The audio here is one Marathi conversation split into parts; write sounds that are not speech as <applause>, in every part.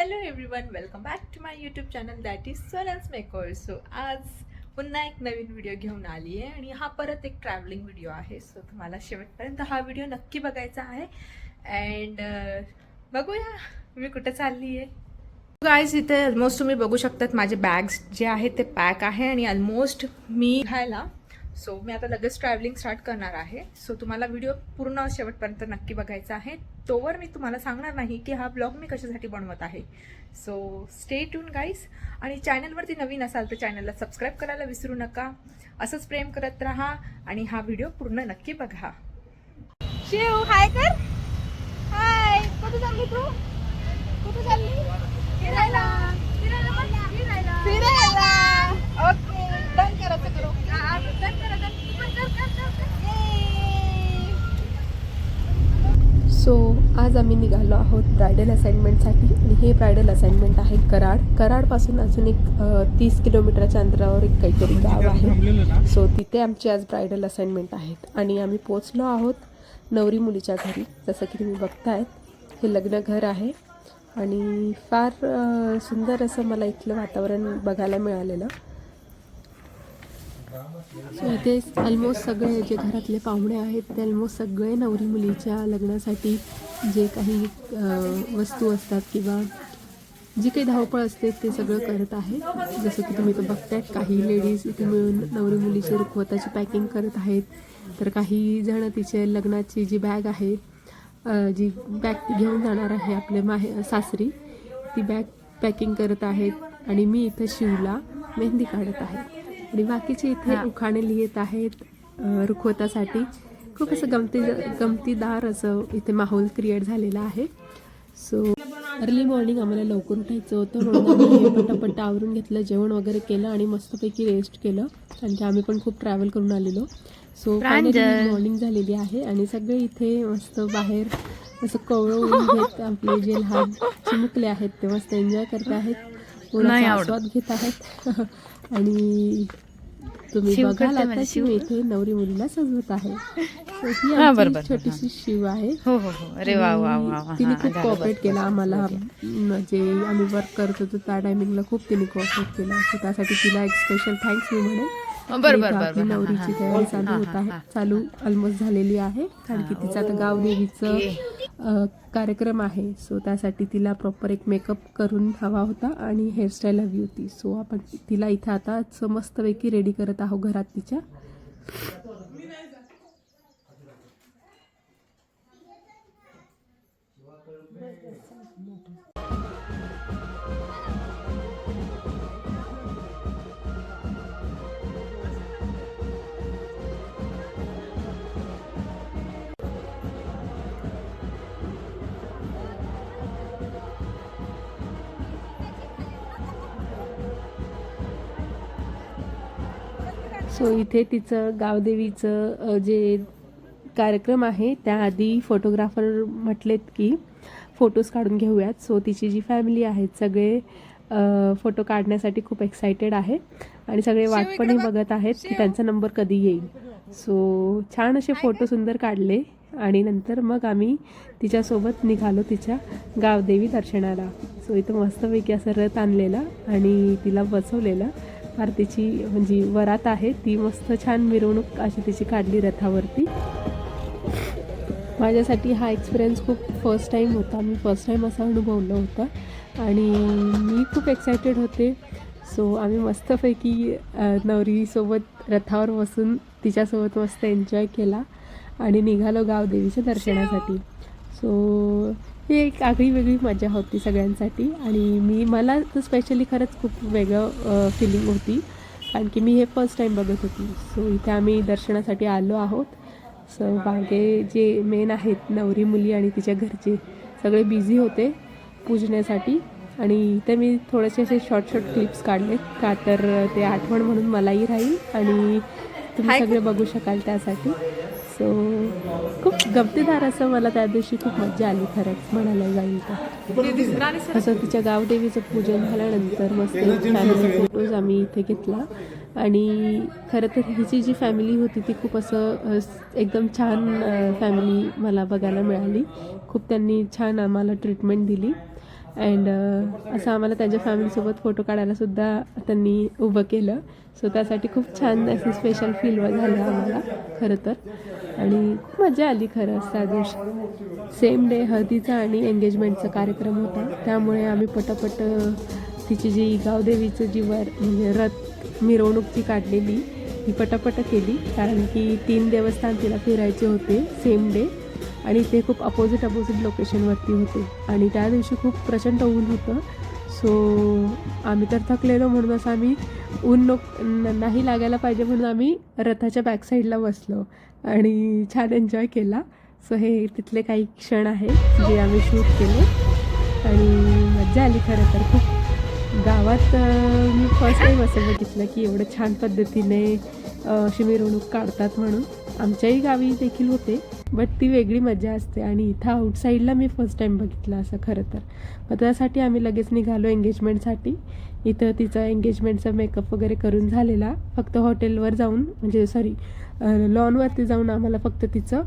Hello everyone welcome back to my YouTube channel that is Sonal's maker so आज पुन्हा एक नवीन व्हिडिओ घेऊन आली आहे आणि हा परत एक ट्रॅव्हलिंग व्हिडिओ आहे. सो तुम्हाला शेवटपर्यंत हा व्हिडिओ नक्की बघायचा आहे. अँड बघूया मी कुठे चालली आहे? गायज इथे ऑलमोस्ट तुम्ही बघू शकतात माझे बॅग्स जे आहेत ते पॅक आहे आणि ऑलमोस्ट मी घ्यायला सो मी आता लगेच ट्रॅव्हलिंग स्टार्ट करणार आहे. सो तुम्हाला व्हिडिओ पूर्ण शेवटपर्यंत नक्की बघायचा आहे. तोवर मी तुम्हाला सांगणार नाही की हा ब्लॉग मी कशासाठी बनवत आहे. सो स्टे ट्यून गाईस आणि चॅनलवरती नवीन असाल तर चॅनलला सबस्क्राईब करायला विसरू नका. असंच प्रेम करत राहा आणि हा व्हिडिओ पूर्ण नक्की बघा. शिव हाय कर. हाय कुठे चालली तू? कुठे चालली? फिरायला. फिरायला फिरायला फिरायला ओके डन करायचं करू डन करा डन पण कर कर कर कर Yay! सो आज आम्ही निघालो आहोत ब्रायडल असाइनमेंटसाठी आणि हे ब्रायडल असाइनमेंट आहे कराड. कराडपासून अजून एक तीस किलोमीटरच्या अंतरावर एक काहीतरी गाव आहे. सो तिथे आमची आज ब्रायडल असाइनमेंट आहेत. आणि आम्ही पोचलो आहोत नवरी मुलीच्या घरी. जसं की तुम्ही बघतायत हे लग्न घर आहे. आणि फार सुंदर असं मला इथलं वातावरण बघायला मिळालेलं. सो इथे ऑलमोस्ट सगळे जे घरातले पाहुणे आहेत ते ऑलमोस्ट सगळे नवरी मुलीच्या लग्नासाठी जे काही वस्तू असतात किंवा जी काही धावपळ असते ते सगळं करत आहे जसं की तुम्ही इथं बघतायत काही लेडीज इथे मिळून नवरी मुलीची रुखवताची पॅकिंग करत आहेत. तर काही जण तिचे लग्नाची जी बॅग आहे जी बॅग घेऊन जाणार आहे आपले माहे सासरी ती बॅग पॅकिंग करत आहेत. आणि मी इथं शिवला मेहंदी काढत आहे. आणि बाकीचे इथे उखाणे लिहित आहेत रुखवतासाठी. खूप असं गमती गमतीदार असं इथे माहोल क्रिएट झालेला आहे. सो अर्ली मॉर्निंग आम्हाला लवकर उठायचं होतं म्हणून पटापट आवरून घेतलं जेवण वगैरे केलं आणि मस्तपैकी रेस्ट केलं. कारण की आम्ही पण खूप ट्रॅव्हल करून आलेलो. सो मॉर्निंग झालेली आहे आणि सगळे इथे मस्त बाहेर असं कवळं ऊन घेत आपले जे लहान चिमुकले आहेत ते मस्त एन्जॉय करत आहेत. उन्हाचा आस्वाद घेत आहेत. <laughs> आणि तुम्ही बघाल आता शिव. इथे नवरी मुलीला सजवत आहे. ही छोटीशी शिव आहे. हो हो हो. अरे वा वा तिने खूप कॉपरेट केला आम्हाला. जे आम्ही वर्क करत होतो त्या टायमिंगला खूप तिने कॉपरेट केला. त्यासाठी तिला एक स्पेशल थँक्स मी म्हणेन. बरं बरं इथं बरं आपली बरं. नवरीची तयारी चालू होत आहे. चालू ऑलमोस्ट झालेली आहे. कारण की तिचा आता गावदेवीचं अ, कार्यक्रम आहे. सो त्यासाठी तिला प्रॉपर एक मेकअप करून हवा होता आणि हेअरस्टाईल हवी होती. सो आपण तिला इथं आता असं मस्तपैकी रेडी करत आहोत घरात तिच्या. सो इथे तिचं गावदेवीचं जे कार्यक्रम आहे त्याआधी फोटोग्राफर म्हटलेत की फोटोज काढून घेऊयात. सो तिची जी फॅमिली आहेत सगळे फोटो काढण्यासाठी खूप एक्सायटेड आहे. आणि सगळे वाट पण बघत आहेत की त्यांचा नंबर कधी येईल. सो छान असे फोटो सुंदर काढले. आणि नंतर मग आम्ही तिच्यासोबत निघालो तिच्या गावदेवी दर्शनाला. सो इथं मस्तपैकी असं रथ आणलेला आणि तिला बसवलेलं. आरतीची म्हणजे वरात आहे. ती मस्त छान मिरवणूक अशी तिची काढली रथावरती. माझ्यासाठी हा एक्सपिरियन्स खूप फर्स्ट टाईम होता. मी फर्स्ट टाईम असा अनुभवलं होतं. आणि मी खूप एक्सायटेड होते. सो आम्ही मस्तपैकी नवरीसोबत रथावर बसून तिच्यासोबत मस्त एन्जॉय केला. आणि निघालो गावदेवीच्या दर्शनासाठी. सो ही एक आगळी वेगळी मजा होती सगळ्यांसाठी. आणि मी मला तर स्पेशली खरंच खूप वेगळं फिलिंग होती. कारण की मी हे फर्स्ट टाईम बघत होती. सो इथे आम्ही दर्शनासाठी आलो आहोत. सो मागे जे मेन आहेत नवरी मुली आणि तिच्या घरचे सगळे बिझी होते पूजण्यासाठी. आणि इथे मी थोडेसे असे शॉर्ट शॉर्ट क्लिप्स काढले. का तर ते आठवण म्हणून मलाही राहील. आणि तुम्ही सगळे बघू शकाल त्यासाठी. सो खूप गमतीदार असं मला त्या दिवशी खूप मजा आली खरंच म्हणायला जाईल तर. असं तिच्या गावदेवीचं पूजन झाल्यानंतर मस्त फॅमिली फोटोज आम्ही इथे घेतला. आणि खरं तर हिची जी फॅमिली होती ती खूप असं एकदम छान फॅमिली मला बघायला मिळाली. खूप त्यांनी छान आम्हाला ट्रीटमेंट दिली. अँड uh, असं आम्हाला त्यांच्या फॅमिलीसोबत फोटो काढायलासुद्धा त्यांनी उभं केलं. सो त्यासाठी खूप छान अशी स्पेशल फील झालं आम्हाला खरं तर. आणि खूप मजा आली खरंच त्या दिवशी. सेम डे हळदीचा आणि एंगेजमेंटचा कार्यक्रम होता. त्यामुळे आम्ही पटापट तिची जी गावदेवीचं जी वर म्हणजे रथ मिरवणूक जी काढलेली ती पटापट केली. कारण की तीन देवस्थान तिला फिरायचे होते सेम डे आणि ते खूप अपोजिट अपोजिट लोकेशनवरती होते. आणि त्या दिवशी खूप प्रचंड ऊन होतं. सो आम्ही तर थकलेलो म्हणून असं आम्ही ऊन नो नाही लागायला पाहिजे म्हणून आम्ही रथाच्या बॅकसाईडला बसलो. आणि छान एन्जॉय केला. सो हे तिथले काही क्षण आहेत जे आम्ही शूट केले. आणि मजा आली खरं तर खूप. गावात मी फर्स्ट टाईम असं बघितलं की एवढं छान पद्धतीने अशी मिरवणूक काढतात म्हणून. आमच्याही गावी देखील होते. बट ती वेगळी मजा असते. आणि इथं आउटसाईडला मी फर्स्ट टाईम बघितलं असं खरं तर. मग त्यासाठी आम्ही लगेच निघालो एंगेजमेंटसाठी इथं तिचा एंगेजमेंटचा मेकअप वगैरे करून झालेला. फक्त हॉटेलवर जाऊन म्हणजे सॉरी लॉनवरती जाऊन आम्हाला फक्त तिचं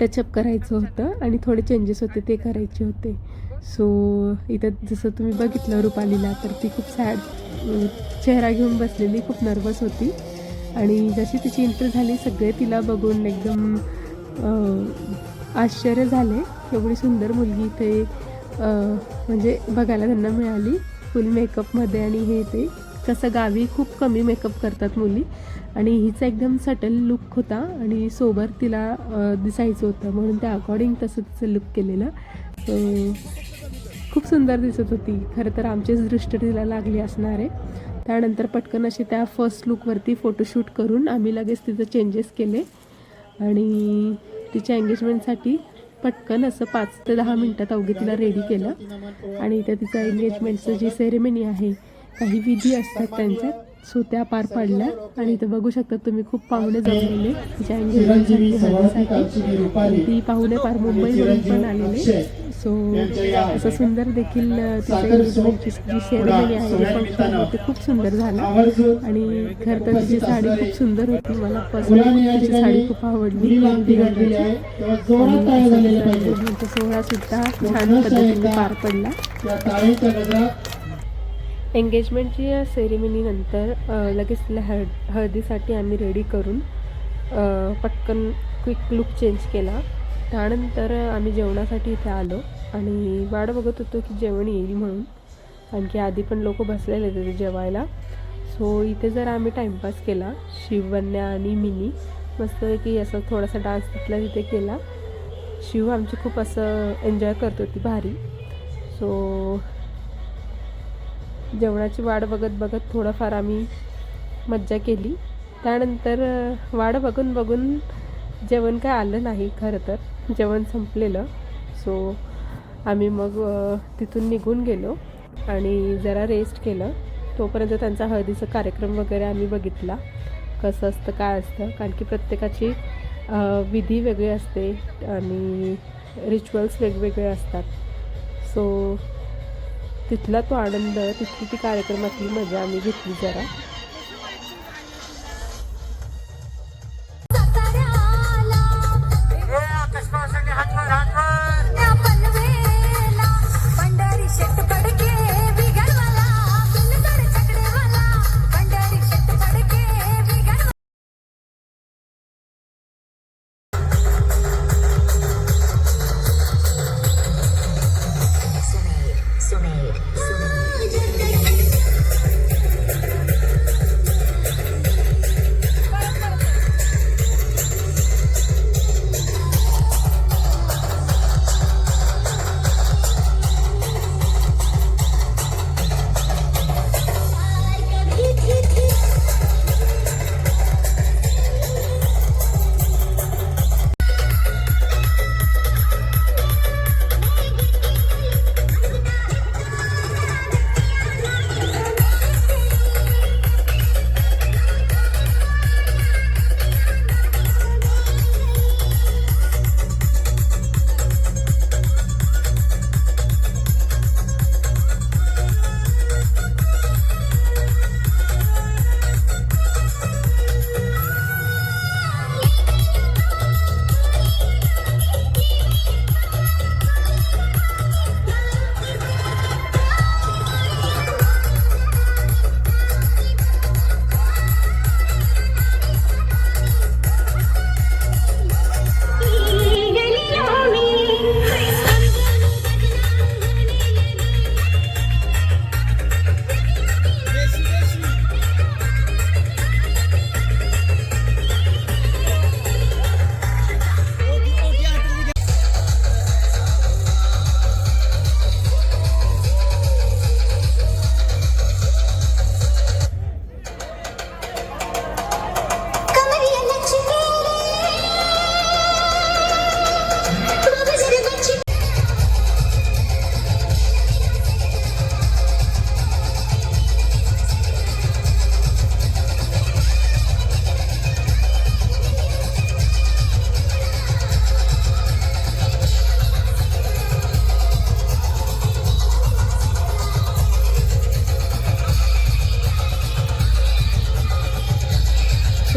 टचअप करायचं होतं. आणि थोडे चेंजेस होते ते करायचे होते. सो इथं जसं तुम्ही बघितलं रुपालीला तर ती खूप सॅड म्हणजे चेहरा घेऊन बसलेली खूप नर्वस होती. आणि जशी तिची एंट्री झाली सगळे तिला बघून एकदम आश्चर्य झाले. एवढी सुंदर मुलगी इथे म्हणजे बघायला त्यांना मिळाली. फुल मेकअपमध्ये आणि हे ते. कसं गावी खूप कमी मेकअप करतात मुली. आणि हिचा एकदम सटल लुक होता आणि सोबर तिला दिसायचं होतं. म्हणून त्या अकॉर्डिंग तसं तिचं लुक केलेलं. सो खूप सुंदर दिसत होती. खरं तर आमचीच दृष्टी तिला लागली असणार आहे. त्यानंतर पटकन अशी त्या फर्स्ट लुकवरती फोटोशूट करून आम्ही लगेच तिचं चेंजेस केले. आणि तिच्या एंगेजमेंटसाठी पटकन असं पाच ते दहा मिनटात अवघे तिला रेडी केलं. आणि इथं तिचा एंगेजमेंटचं जी सेरेमनी आहे काही विधी असतात त्यांच्यात सो त्या पार पडल्या. आणि इथं बघू शकता तुम्ही खूप पाहुणे जमलेले. ती पाहुणे पार मुंबईवरून पण आलेले. सो असं सुंदर देखील जी सेरेमनी आहे ते खूप सुंदर झालं. आणि खरं तर तिची साडी खूप सुंदर होती. मला पर्सनली तिची साडी खूप आवडली. सोहळा सुद्धा छान पद्धतीने पार पडला. एंगेजमेंटच्या सेरेमनीनंतर लगेच तिला हळद हळदीसाठी आम्ही रेडी करून पटकन क्विक लुक चेंज केला. त्यानंतर आम्ही जेवणासाठी इथे आलो आणि वाट बघत होतो की जेवण येईल म्हणून. कारण की आधी पण लोक बसलेले होते जेवायला. सो इथे जर आम्ही टाईमपास केला शिववन्या आणि मिनी मस्तपैकी असं थोडासा डान्स तिथला तिथे केला. शिव आमची खूप असं एन्जॉय करत होती भारी. सो जेवणाची वाट बघत बघत थोडंफार आम्ही मज्जा केली. त्यानंतर वाढ वाट बघून बघून जेवण काय आलं नाही खरं तर. जेवण संपलेलं. सो आम्ही मग तिथून निघून गेलो आणि जरा रेस्ट केलं. तोपर्यंत त्यांचा हळदीचा कार्यक्रम वगैरे आम्ही बघितला. कसं असतं काय असतं. कारण की प्रत्येकाची विधी वेगळी असते आणि रिच्युअल्स वेगवेगळे असतात. सो तिथला तो आनंद तिथली ती कार्यक्रमातली मजा आम्ही घेतली जरा.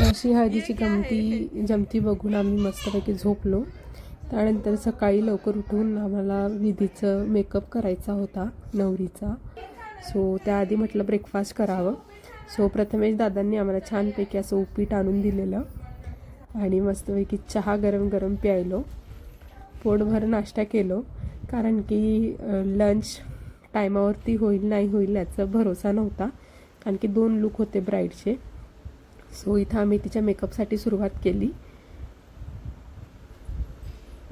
अशी हळदीची गमती जमती बघून आम्ही मस्तपैकी झोपलो. त्यानंतर सकाळी लवकर उठून आम्हाला विधीचं मेकअप करायचा होता नवरीचा. सो त्याआधी म्हटलं ब्रेकफास्ट करावं. सो प्रथमेश दादांनी आम्हाला छानपैकी असं उपीट आणून दिलेलं आणि मस्तपैकी चहा गरम गरम प्यायलो. पोटभर नाश्ता केलो. कारण की लंच टायमावरती होईल नाही होईल याचा भरोसा नव्हता. कारण की दोन लुक होते ब्राईडचे सो इथं आम्ही तिच्या मेकअपसाठी सुरुवात केली.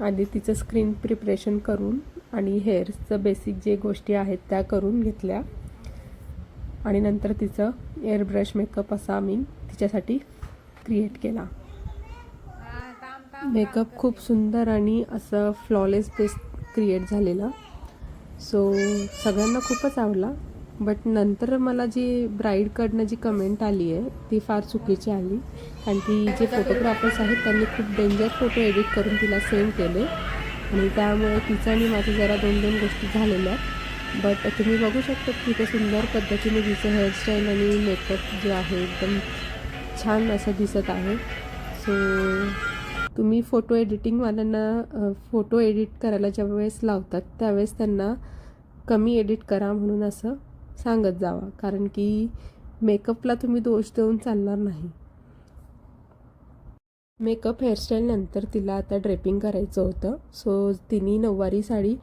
आधी तिचं स्क्रीन प्रिपरेशन करून आणि हेअर्सचं बेसिक जे गोष्टी आहेत त्या करून घेतल्या. आणि नंतर तिचं एअरब्रश मेकअप असा आम्ही तिच्यासाठी क्रिएट केला. मेकअप खूप सुंदर आणि असं फ्लॉलेस बेस क्रिएट झालेला. सो सगळ्यांना खूपच आवडला. बट नंतर मला जी ब्राईडकडनं जी कमेंट आली आहे ती फार चुकीची आली. कारण की जे फोटोग्राफर्स आहेत त्यांनी खूप डेंजर फोटो एडिट करून तिला सेंड केले. आणि त्यामुळे तिचं आणि माझं जरा दोन दोन गोष्टी झालेल्या बट तुम्ही बघू शकता की ते सुंदर पद्धतीने तिचं हेअरस्टाईल आणि मेकअप जे आहे एकदम छान असं दिसत आहे. सो तुम्ही फोटो एडिटिंगवाल्यांना फोटो एडिट करायला ज्या वेळेस लावतात त्यावेळेस त्यांना कमी एडिट करा म्हणून असं सांगत जावा. कारण की मेकअपला तुम्ही दोष देऊन चालणार नाही. मेकअप हेअरस्टाईलनंतर तिला आता ड्रेपिंग करायचं होतं. सो तिने नऊवारी साडी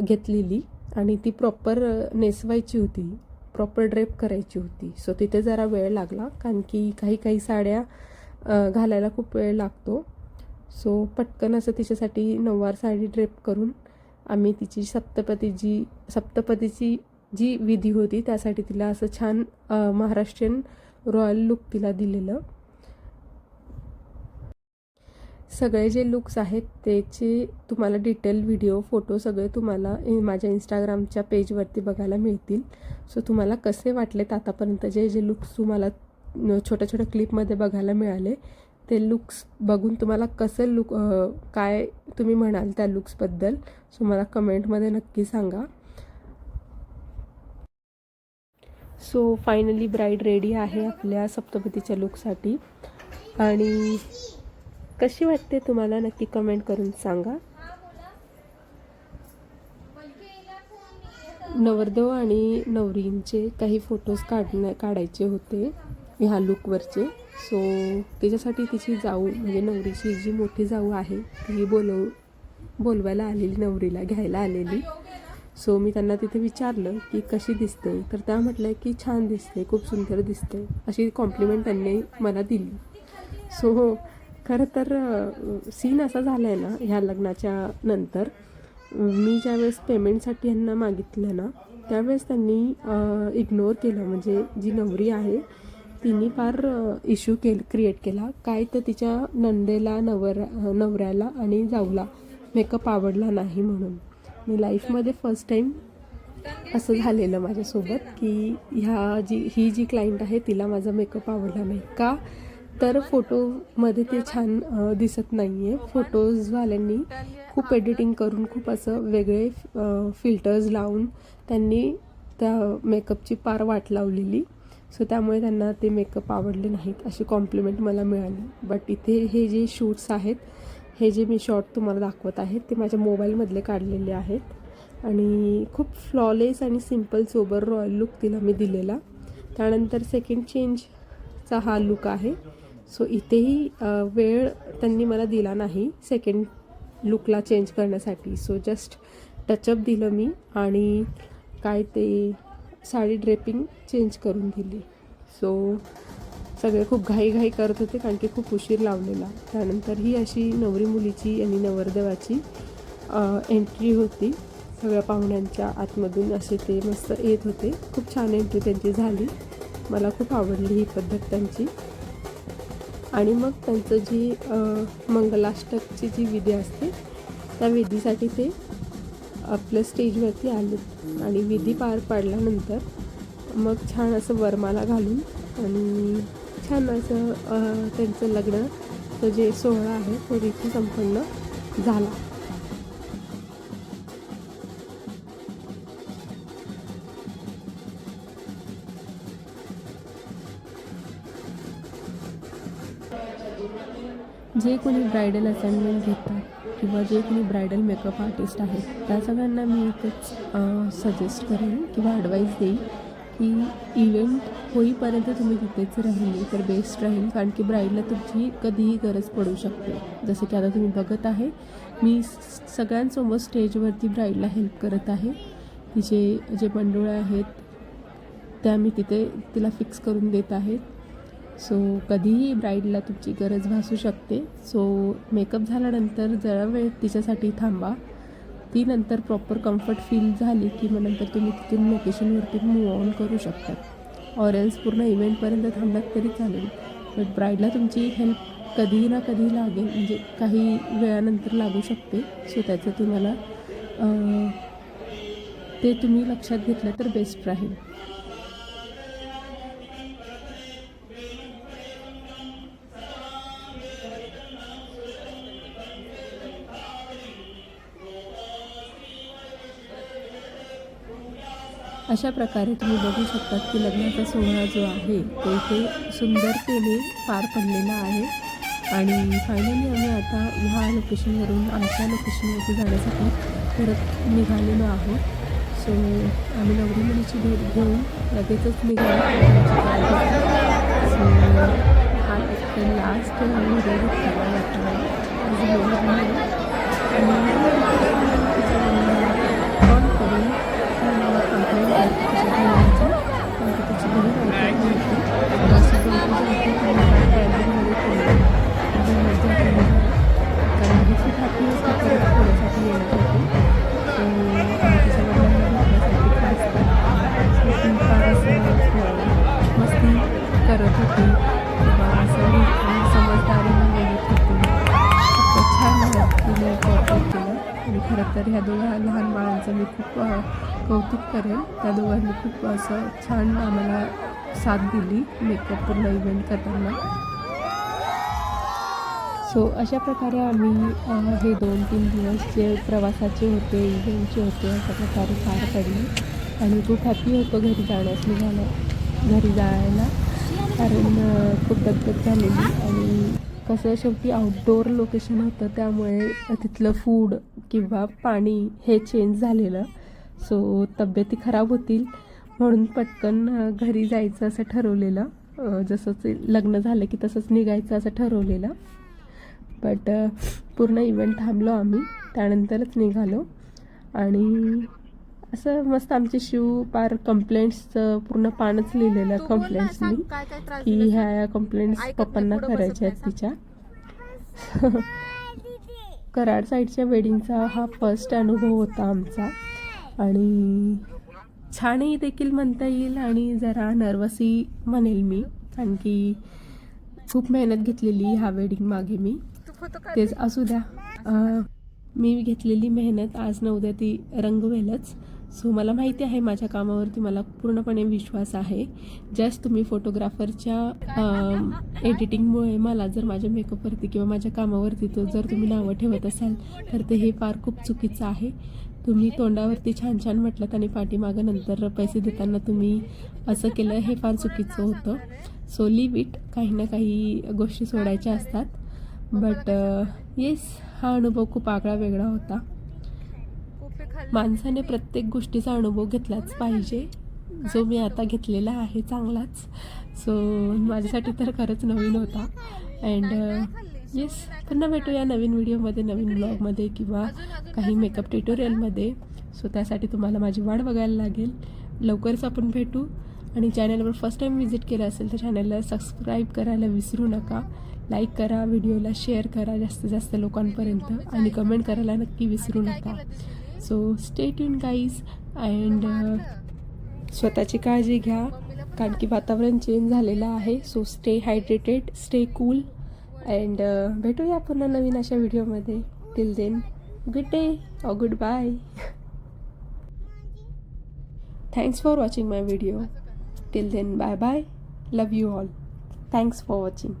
घेतलेली आणि ती प्रॉपर नेसवायची होती. प्रॉपर ड्रेप करायची होती. सो तिथे जरा वेळ लागला. कारण की काही काही साड्या घालायला खूप वेळ लागतो. सो पटकन असं तिच्यासाठी नऊवार साडी ड्रेप करून आम्ही तिची सप्तपदीची सप्तपदीची जी विधी होती त्यासाठी तिला असं छान महाराष्ट्रीयन रॉयल लुक तिला दिलेलं. सगळे जे लुक्स आहेत त्याचे तुम्हाला डिटेल व्हिडिओ फोटो सगळे तुम्हाला माझ्या इंस्टाग्रामच्या पेजवरती बघायला मिळतील. सो तुम्हाला कसे वाटलेत आतापर्यंत जे जे लुक्स तुम्हाला छोट्या छोट्या क्लिपमध्ये बघायला मिळाले ते लुक्स बघून तुम्हाला कसं लुक काय तुम्ही म्हणाल त्या लुक्सबद्दल सो मला कमेंटमध्ये नक्की सांगा. सो फायनली ब्राईड रेडी आहे आपल्या सप्तपतीच्या लुकसाठी आणि कशी वाटते तुम्हाला? नक्की कमेंट करून सांगा. नवरदेव आणि नवरींचे काही फोटोज काढण्या काढायचे होते ह्या लुकवरचे सो त्याच्यासाठी तिची जाऊ म्हणजे नवरीची जी मोठी जाऊ आहे ती बोलव बोलवायला आलेली नवरीला घ्यायला आलेली. सो मी त्यांना तिथे विचारलं की कशी दिसते तर त्या म्हटलं की छान दिसते खूप सुंदर दिसते अशी कॉम्प्लिमेंट त्यांनी मला दिली. सो खरं तर सीन असा झाला आहे ना ह्या लग्नाच्या नंतर मी ज्यावेळेस पेमेंटसाठी यांना मागितलं ना त्यावेळेस त्यांनी इग्नोर केलं. म्हणजे जी नवरी आहे तिने फार इश्यू केल क्रिएट केला. काय तर तिच्या नंदेला नवर नवऱ्याला आणि जाऊला मेकअप आवडला नाही म्हणून. मी लाईफमध्ये फर्स्ट टाईम असं झालेलं माझ्यासोबत की ह्या जी ही जी क्लायंट आहे तिला माझा मेकअप आवडला नाही का? तर फोटोमध्ये ते छान दिसत नाही आहे फोटोजवाल्यांनी खूप एडिटिंग करून खूप असं वेगळे फिल्टर्स लावून त्यांनी त्या मेकअपची पार वाट लावलेली. सो त्यामुळे त्यांना ते मेकअप आवडले नाहीत अशी कॉम्प्लिमेंट मला मिळाली. बट इथे हे जे शूट्स आहेत हे जे मी शॉर्ट तुम्हाला दाखवत आहे ते माझ्या मोबाईलमधले काढलेले आहेत. आणि खूप फ्लॉलेस आणि सिंपल सोबर रॉयल लुक तिला मी दिलेला. त्यानंतर सेकंड चेंजचा हा लुक आहे. सो इथेही वेळ त्यांनी मला दिला नाही सेकंड लुकला चेंज करण्यासाठी. सो जस्ट टचअप दिलं मी आणि काय ते साडी ड्रेपिंग चेंज करून दिली. सो सगळे खूप घाईघाई करत होते कारण की खूप उशीर लावलेला. त्यानंतर ही अशी नवरी मुलीची आणि नवरदेवाची एंट्री होती. सगळ्या पाहुण्यांच्या आतमधून असे ते मस्त येत होते. खूप छान एंट्री त्यांची झाली. मला खूप आवडली ही पद्धत त्यांची. आणि मग त्यांचं जी मंगलाष्टकची जी विधी असते त्या विधीसाठी ते आपल्या स्टेजवरती आले आणि विधी पार पाडल्यानंतर मग छान असं वरमाला घालून आणि छान असं त्यांचं लग्न जे सोहळा आहे तो तिथे संपन्न झाला. जे कोणी ब्रायडल असाइनमेंट घेतात किंवा जे कोणी ब्रायडल मेकअप आर्टिस्ट आहेत त्या सगळ्यांना मी एकच सजेस्ट करेन किंवा ॲडवाईस देईन की इव्हेंट होईपर्यंत तुम्ही तिथेच राहिले तर बेस्ट राहील. कारण की ब्राईडला तुमची कधीही गरज पडू शकते. जसं की आता तुम्ही बघत आहे मी सगळ्यांसमोर स्टेजवरती ब्राईडला हेल्प करत आहे. तिचे जे मंडोळे आहेत त्या मी तिथे तिला फिक्स करून देत आहेत सो कधीही ब्राईडला तुमची गरज भासू शकते. सो मेकअप झाल्यानंतर जरा वेळ तिच्यासाठी थांबा. ती नंतर प्रॉपर कम्फर्ट फील झाली की मग नंतर तुम्ही तिथून लोकेशनवरती मूव ऑन करू शकतात ऑर एल्स पूर्ण इव्हेंटपर्यंत थांबलात तरी चालेल. बट ब्राईडला तुमची हेल्प कधीही ना कधी लागेल. म्हणजे काही वेळानंतर लागू शकते. सो त्याचं तुम्हाला ते तुम्ही लक्षात घेतलं तर बेस्ट राहील. अशा प्रकारे तुम्ही बघू शकतात की लग्नाचा सोहळा जो आहे तो इथे सुंदरतेने पार पडलेला आहे. आणि फायनली आम्ही आता ह्या लोकेशनवरून आमच्या लोकेशनवरती जाण्यासाठी परत निघालेलो आहोत. सो आम्ही नवरी मुलीची भेट घेऊन लगेचच निघालो. सो हा लास्ट व्हिडिओ घेतलेला वाटतं खरं तर ह्या दोघा लहान बाळांचं मी खूप कौतुक करेन त्या दोघांनी खूप असं छान आम्हाला साथ दिली. मेकअप पूर्ण इव्हेंट करताना. सो अशा प्रकारे आम्ही हे दोन तीन दिवस जे प्रवासाचे होते इव्हेंटचे होते अशा प्रकारे पार पडले. आणि खूप हॅपी होतो घरी जाण्यास. निघालं घरी जायला. कारण खूप दगदग झालेली. आणि कसं शेवटी आउटडोअर लोकेशन होतं त्यामुळे तिथलं फूड किंवा पाणी हे चेंज झालेलं. सो तब्येती खराब होतील म्हणून पटकन घरी जायचं असं ठरवलेलं. अ, जसं ते लग्न झालं की तसंच निघायचं असं ठरवलेलं. बट पूर्ण इव्हेंट थांबलो आम्ही. त्यानंतरच निघालो. आणि असं मस्त आमचे शिव पार कंप्लेंट्सचं पूर्ण पानच लिहिलेलं कंप्लेंट्सनी की ह्या ह्या कंप्लेंट्स पप्पांना करायच्या आहेत तिच्या. <laughs> कराड साईडच्या वेडिंगचा हा फर्स्ट अनुभव होता आमचा. आणि छानही देखील म्हणता येईल आणि जरा नर्वसही म्हणेल मी कारण की खूप मेहनत घेतलेली ह्या वेडिंग मागे मी. तेच असू द्या. मी घेतलेली मेहनत आज न उद्या ती रंगवेलच. सो मला माहिती आहे माझ्या कामावरती मला पूर्णपणे विश्वास आहे. जस्ट तुम्ही फोटोग्राफरच्या एडिटिंगमुळे मला जर माझ्या मेकअपवरती किंवा माझ्या कामावरती तो जर तुम्ही नावं ठेवत असाल तर ते हे फार खूप चुकीचं आहे. तुम्ही तोंडावरती छान छान म्हटलं आणि पाठीमागं नंतर पैसे देताना तुम्ही असं केलं हे फार चुकीचं होतं. सो लिव इट काही ना काही गोष्टी सोडायच्या असतात. बट येस uh, हा अनुभव खूप आगळा वेगळा होता. माणसाने प्रत्येक गोष्टीचा अनुभव घेतलाच पाहिजे. जो मी आता घेतलेला आहे चांगलाच. सो माझ्यासाठी तर खरंच नवीन होता. अँड येस पुन्हा भेटूया नवीन व्हिडिओमध्ये नवीन ब्लॉगमध्ये किंवा काही मेकअप ट्युटोरियलमध्ये सो त्यासाठी तुम्हाला माझी वाट बघायला लागेल. लवकरच आपण भेटू. आणि चॅनलवर फर्स्ट टाईम व्हिजिट केलं असेल तर चॅनलला सबस्क्राईब करायला विसरू नका. लाईक करा व्हिडिओला शेअर करा जास्तीत जास्त लोकांपर्यंत. आणि कमेंट करायला नक्की विसरू नका. So stay tune guys and स्वतःची काळजी घ्या. कारण की वातावरण चेंज झालेलं आहे. So stay hydrated stay cool and भेटूया पुन्हा नवीन अशा व्हिडिओमध्ये. Till then good day oh good bye thanks for watching my video till then bye bye love you all thanks for watching